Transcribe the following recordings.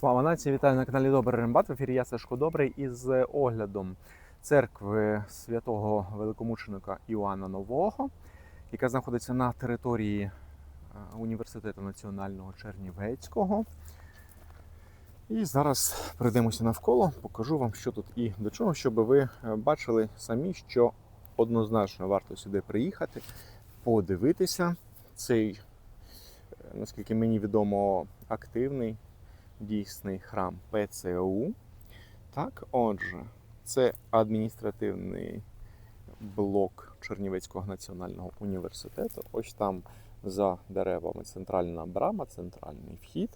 Слава нації! Вітаю на каналі Добрий Рембат. В ефірі я Сашко Добрий із оглядом церкви святого великомученика Іоанна Нового, яка знаходиться на території е, університету національного Чернівецького. І зараз пройдемося навколо, покажу вам, що тут і до чого, щоб ви е, бачили самі, що однозначно варто сюди приїхати, подивитися цей, е, наскільки мені відомо, активний дійсний храм ПЦУ. Так, отже, це адміністративний блок Чернівецького національного університету. Ось там за деревами центральна брама, центральний вхід.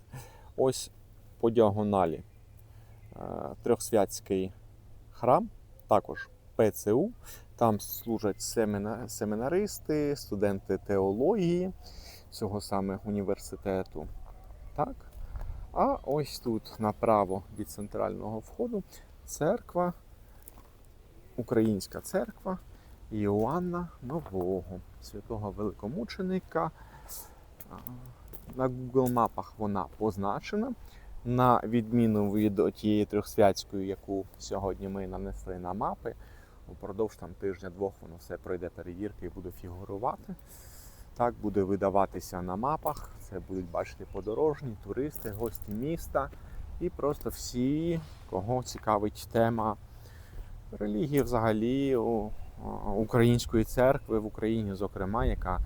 Ось по діагоналі е, трьохсвятський храм, також ПЦУ. Там служать семінаристи, студенти теології цього саме університету. Так. А ось тут направо від центрального входу церква, українська церква Іоанна Нового, святого великомученика. На Google мапах вона позначена. На відміну від тієї трьохсвятської, яку сьогодні ми нанесли на мапи, упродовж там тижня-двох воно все пройде перевірки і буде фігурувати. Так буде видаватися на мапах. Це будуть бачити подорожні, туристи, гості міста і просто всі, кого цікавить тема релігії взагалі української церкви в Україні, зокрема, яка,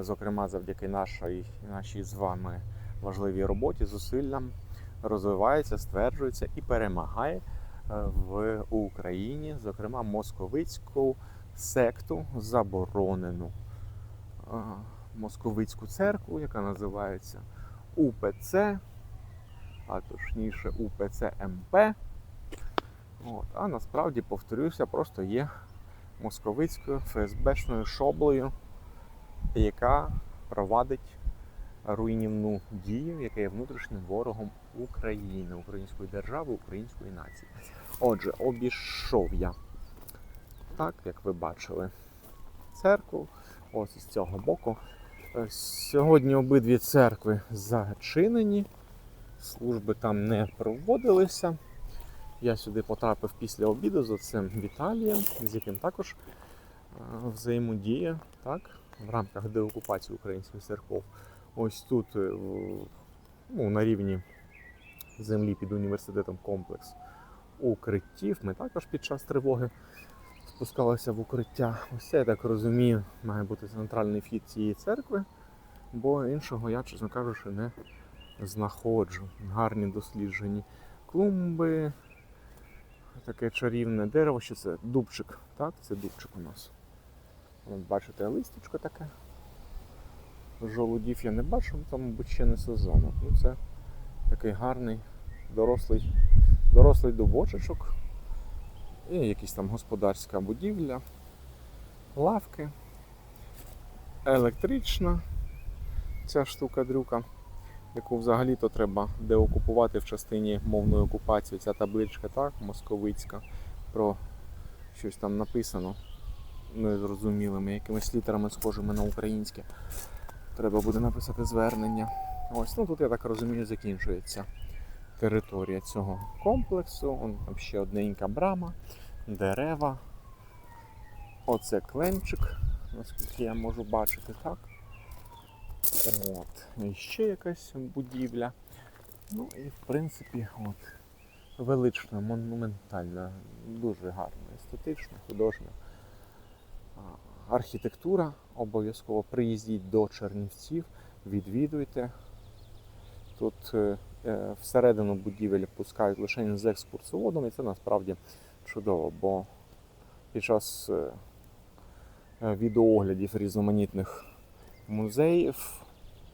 зокрема, завдяки нашій, нашій з вами важливій роботі, зусиллям розвивається, стверджується і перемагає е, в Україні, зокрема, московицьку секту заборонену московицьку церкву, яка називається УПЦ, а точніше УПЦ МП. От, а насправді, повторюся, просто є московицькою ФСБшною шоблею, яка провадить руйнівну дію, яка є внутрішнім ворогом України, української держави, української нації. Отже, обійшов я, так як ви бачили, церкву. Ось з цього боку. Е, Сьогодні обидві церкви зачинені, служби там не проводилися. Я сюди потрапив після обіду з цим Віталієм, з яким також е, взаємодія так, в рамках деокупації українських церков. Ось тут е, ну, на рівні землі під університетом комплекс укриттів. Ми також під час тривоги спускалися в укриття. Ось я так розумію, має бути центральний вхід цієї церкви, бо іншого я, чесно кажучи, не знаходжу. Гарні досліджені клумби, таке чарівне дерево, що це дубчик. Так, це дубчик у нас. Бачите, листячко таке. Жолудів я не бачу, там, мабуть, ще не сезон. Ну, це такий гарний дорослий, дорослий дубочечок. І якась там господарська будівля, лавки, електрична ця штука-дрюка, яку взагалі-то треба деокупувати в частині мовної окупації. Ця табличка, так, московицька, про щось там написано незрозумілими, якимись літерами схожими на українське. Треба буде написати звернення. Ось, ну тут, я так розумію, закінчується територія цього комплексу. Вон там ще одненька брама дерева. Оце клемчик, наскільки я можу бачити, так. От. І ще якась будівля. Ну і в принципі, от, велична, монументальна, дуже гарна, естетична, художня архітектура. Обов'язково приїздіть до Чернівців, відвідуйте. Тут е, е, всередину будівель пускають лише з екскурсоводом, і це насправді чудово, бо під час е, е, відеооглядів різноманітних музеїв,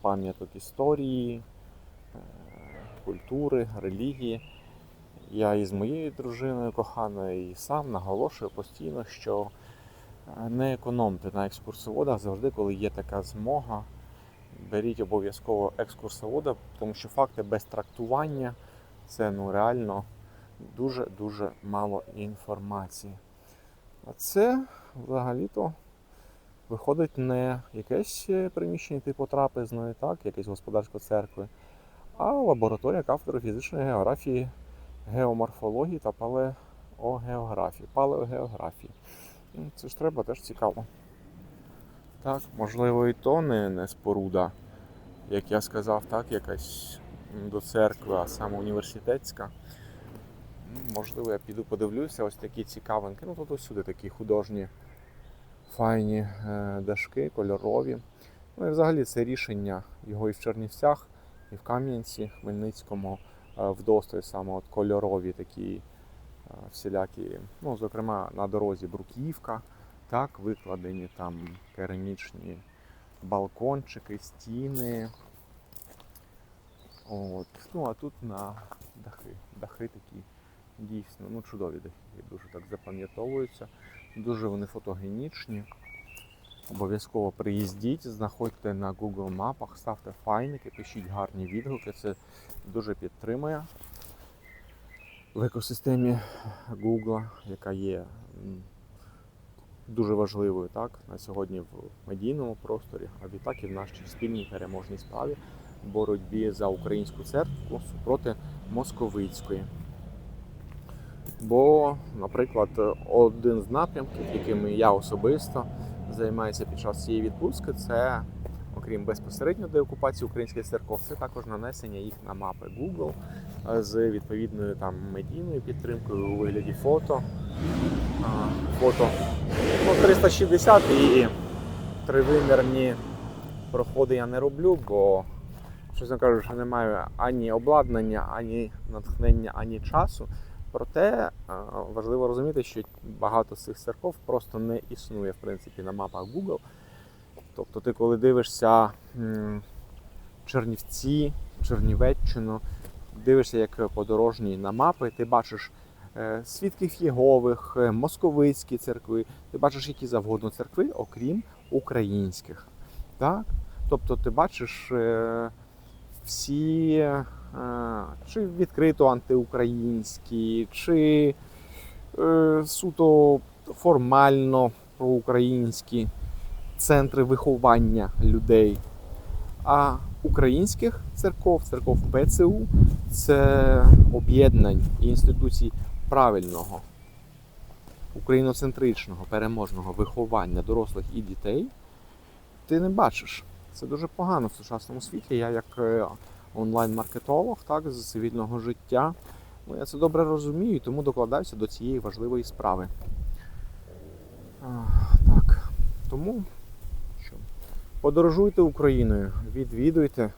пам'яток історії, е, культури, релігії, я із моєю дружиною коханою і сам наголошую постійно, що не економте на екскурсоводах завжди, коли є така змога. Беріть обов'язково екскурсовода, тому що факти без трактування це ну реально дуже-дуже мало інформації. А це взагалі-то виходить не якесь е, приміщення типу трапезної, так, якесь господарської церкви, а лабораторія кафедри фізичної географії, геоморфології та палеогеографії. Палеогеографії. Це ж треба теж цікаво. Так, можливо, і то не, не споруда, як я сказав, так, якась до церкви, а саме університетська. Можливо, я піду подивлюся, ось такі цікавинки. Ну, тут усюди такі художні, файні е, дашки, кольорові. Ну і взагалі це рішення його і в Чернівцях, і в Кам'янці, Хмельницькому, е, вдосталь саме от кольорові такі е, всілякі, ну, зокрема, на дорозі Бруківка, так, викладені там керамічні балкончики, стіни. От. Ну, а тут на дахи. Дахи такі дійсно ну, чудові дахи, дуже так запам'ятовуються. Дуже вони фотогенічні. Обов'язково приїздіть, знаходьте на Google мапах, ставте файники, пишіть гарні відгуки. Це дуже підтримує в екосистемі Google, яка є дуже важливою так, на сьогодні в медійному просторі, а відтак і в нашій спільній переможній справі боротьбі за українську церкву супроти московицької. Бо, наприклад, один з напрямків, якими я особисто займаюся під час цієї відпустки, це, окрім безпосередньо деокупації українських церков, це також нанесення їх на мапи Google е, з відповідною там медійною підтримкою у вигляді фото. Фото ну, 360 і тривимірні проходи я не роблю, бо, чесно кажучи, не маю ані обладнання, ані натхнення, ані часу. Проте важливо розуміти, що багато з цих церков просто не існує в принципі на мапах Google. Тобто, ти коли дивишся Чернівці, Чернівеччину, дивишся як подорожній на мапи, ти бачиш е, свідків Єгових, е, московицькі церкви, ти бачиш які завгодно церкви, окрім українських. Так? Тобто ти бачиш е, всі чи відкрито антиукраїнські, чи е, суто формально проукраїнські центри виховання людей. А українських церков, церков ПЦУ це об'єднань і інституцій правильного, україноцентричного, переможного виховання дорослих і дітей. Ти не бачиш. Це дуже погано в сучасному світі. Я як е, онлайн-маркетолог так, з цивільного життя. Ну, я це добре розумію тому докладаюся до цієї важливої справи. Так. Тому що? Подорожуйте Україною, відвідуйте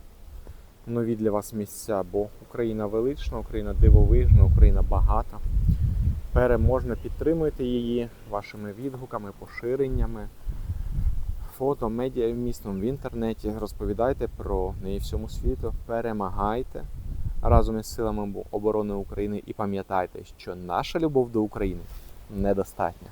нові для вас місця, бо Україна велична, Україна дивовижна, Україна багата. Переможна, підтримуйте її вашими відгуками, поширеннями фото, медіа вмістом в інтернеті. Розповідайте про неї всьому світу, перемагайте разом із силами оборони України і пам'ятайте, що наша любов до України недостатня.